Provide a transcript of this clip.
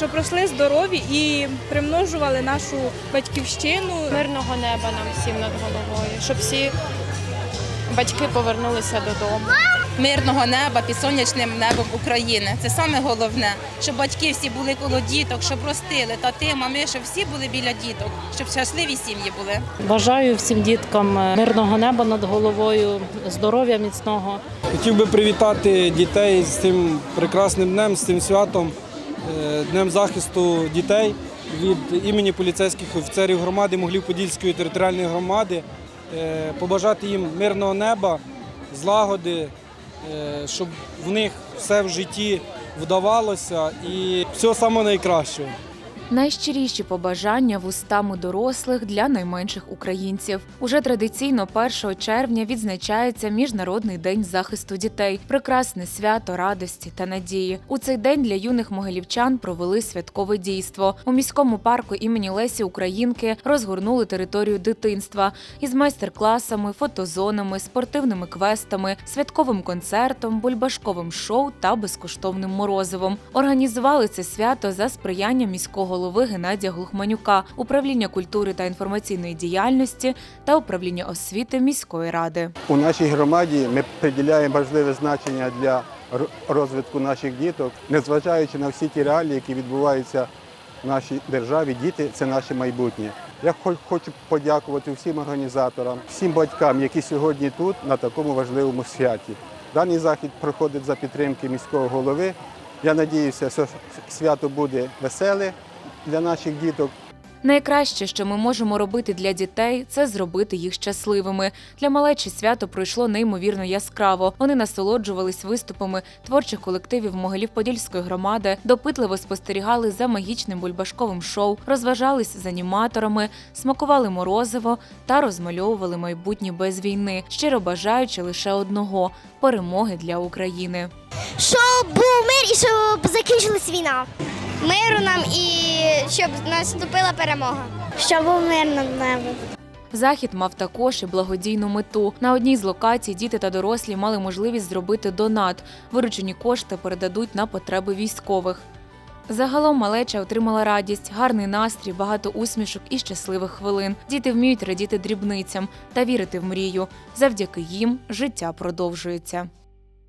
Щоб росли здорові і примножували нашу батьківщину. Мирного неба нам всім над головою, щоб всі батьки повернулися додому. мирного неба під сонячним небом України. Це саме головне, щоб батьки всі були коло діток, щоб ростили тати, мами, щоб всі були біля діток, щоб щасливі сім'ї були. Бажаю всім діткам мирного неба над головою, здоров'я міцного. Хотів би привітати дітей з цим прекрасним днем, з цим святом, е, Днем захисту дітей від імені поліцейських офіцерів громади Моглів-Подільської територіальної громади. Е, Побажати їм мирного неба, злагоди, е, щоб в них все в житті вдавалося і всього самого найкращого. Найщиріші побажання вустами дорослих для найменших українців. Уже традиційно 1 червня відзначається Міжнародний день захисту дітей. Прекрасне свято радості та надії. У цей день для юних могилівчан провели святкове дійство. У міському парку імені Лесі Українки розгорнули територію дитинства із майстер-класами, фотозонами, спортивними квестами, святковим концертом, бульбашковим шоу та безкоштовним морозивом. Організували це свято за сприяння міського голови Геннадія Глухманюка, управління культури та інформаційної діяльності та управління освіти міської ради. У нашій громаді ми приділяємо важливе значення для розвитку наших діток, незважаючи на всі ті реалії, які відбуваються в нашій державі. Діти це наше майбутнє. Я хочу подякувати всім організаторам, всім батькам, які сьогодні тут на такому важливому святі. Даний захід проходить за підтримки міського голови. Я надіюся, що свято буде веселе для наших діток. Найкраще, що ми можемо робити для дітей, це зробити їх щасливими. Для малечі свято пройшло неймовірно яскраво. Вони насолоджувались виступами творчих колективів Могилів-Подільської громади, допитливо спостерігали за магічним бульбашковим шоу, розважались з аніматорами, смакували морозиво та розмальовували майбутнє без війни, щиро бажаючи лише одного перемоги для України. щоб був мир і щоб закінчилась війна. Миру нам і щоб наступила перемога. Щоб був мир над небом. Захід мав також і благодійну мету. На одній з локацій діти та дорослі мали можливість зробити донат. Виручені кошти передадуть на потреби військових. Загалом малеча отримала радість, гарний настрій, багато усмішок і щасливих хвилин. Діти вміють радіти дрібницям та вірити в мрію. Завдяки їм життя продовжується.